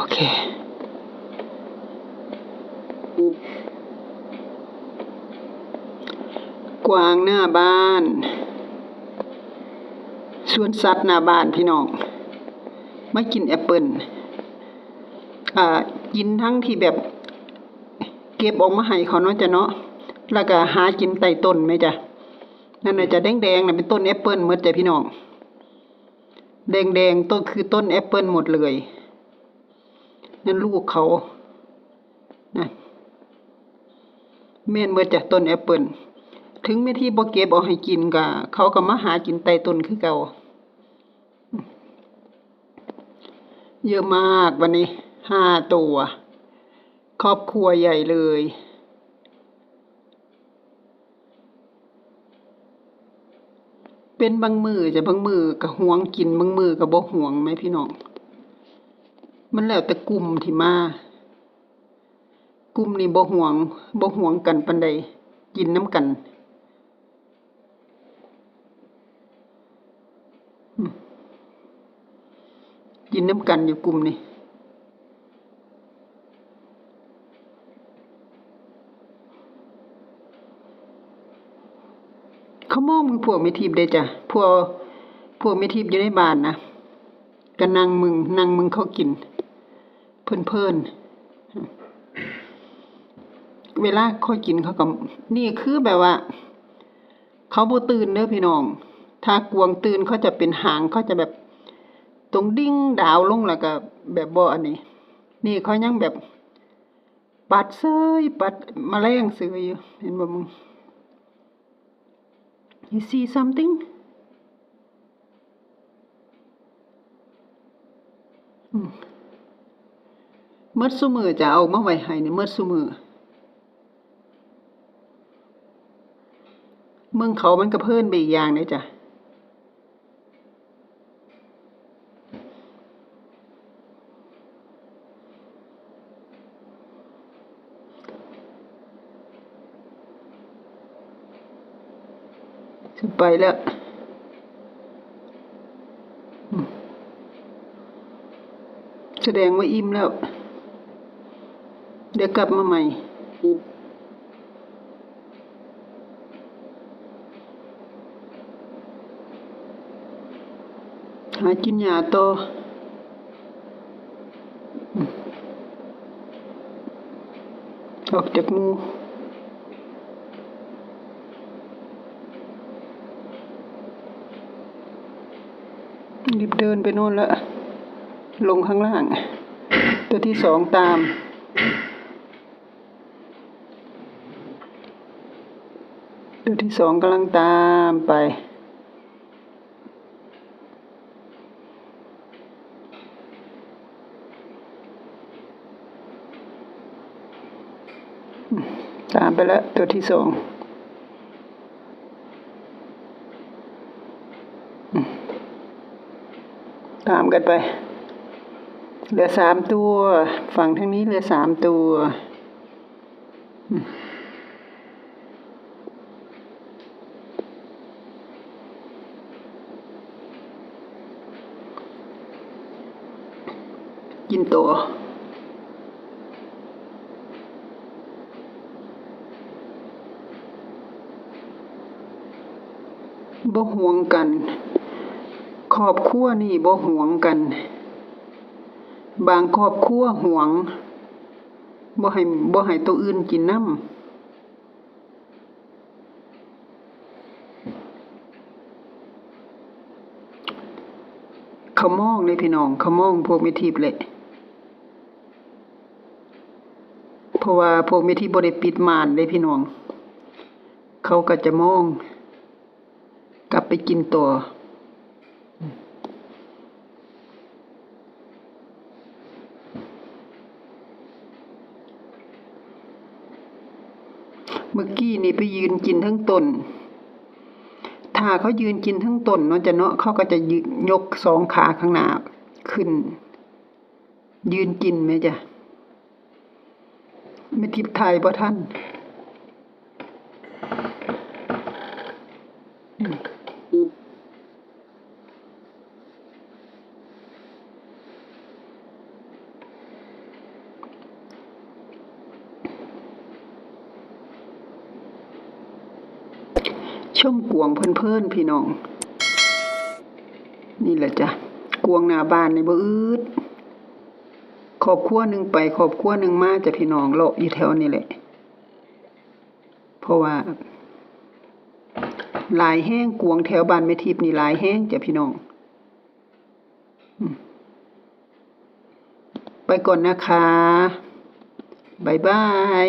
โอเค กวางหน้าบ้านสวนสัตว์หน้าบ้านพี่น้องไมากินแอปเปิลอ่ากินทั้งที่แบบเก็บออกมาให้เขาเนาะจ้ะเนาะ แล้วก็หากินใต้ต้นไหมจ้ะ นั่นน่ะจะแดงๆน่ะเป็นต้นแอปเปิลหมดจ้ะพี่น้อง แดงๆต้นคือต้นแอปเปิลหมดเลย นั่นลูกเขานะแม่นเมื่อจากต้นแอปเปิลถึงแม่ที่บ่เก็บเอาให้กินก็เขาก็มาหากินใต้ต้นคือเก่าเยอะมากวันนี้ห้าตัว ครอบครัวใหญ่เลย เป็นบางมือจะบางมือก็หวงกินบางมือก็บ่ห่วงไหมพี่น้อง มันแล้วแต่กลุ่มที่มากลุ่มนี้บ่ห่วงบ่ห่วงกันปานใดกินน้ำกันกินน้ำกันอยู่กลุ่มนี้เขามองมึงพวกไม่ทิพย์เด้จ้ะพวกพวกไม่ทิพย์อยู่ในบ้านนะก็นั่งมึงนั่งมึงเขากิน เพิ่นเพิ่นเวลาค่อยกินเขาก็นี่คือแบบว่า เขาบ่ตื่นเด้อพี่น้อง ถ้ากวงตื่นเขาจะเป็นหางเขาจะแบบ ตรงดิ้งดาวลงแล้วก็แบบบ่อันนี้ นี่เขายังแบบ ปัดเซยปัดมแมลงเสืออยู่เห็นบ่มึง you see something อืม เมื่อซุมือจะเอามาไว้ให้ในเมื่อซุมือเมืองเขามันก็เพิ่อนไปอีกอย่างเลยจ้ะจะไปแล้วแสดงว่าอิ่มแล้ว เดี๋ยวกลับมาใหม่ หากินหญ้าต่อออกจากมูรีบเดินไปโน่นละลงข้างล่าง ตัวที่สองตาม ตัวที่สองกำลังตามไป ตามไปแล้วตัวที่สองตามกันไป เหลือสามตัว ฝั่งทางนี้เหลือสามตัว อืม กินตัวบ่ห่วงกันครอบครัวนี่บ่ห่วงกัน บางครอบครัวห่วงบ่ให้บ่ให้ตัวอื่นกินน้ำเขามองเลยพี่น้องเขามองพวกมิทิพเลยเพ ราะว่าพวกมิทิพย์บ่ได้ปิดม่านเลยพี่น้อง เขาก็จะมอง กลับไปกินตัวเมื่อกี้นี่ไปยืนกินทั้งตน ถ้าเขายืนกินทั้งตนเนาะจะเนาะเขาก็จะยืนยกสองขาข้างหน้าขึ้น ยืนกินไหมจ๊ะ ไม่ทิพไทยบ่ท่านช่มกวงเพื่อนเพื่อนพี่น้อง นี่แหละจ้ะ กวงหน้าบ้านในบ่อืด รอบครัวหนึ่งไปครอบครัวหนึ่งมาจะพี่น้องเลาะอยู่แถวนี้แหละ เพราะว่าลายแห้งกวงแถวบ้านแม่ทิพย์นี่ลายแห้งจะพี่น้องไปก่อนนะคะบายบาย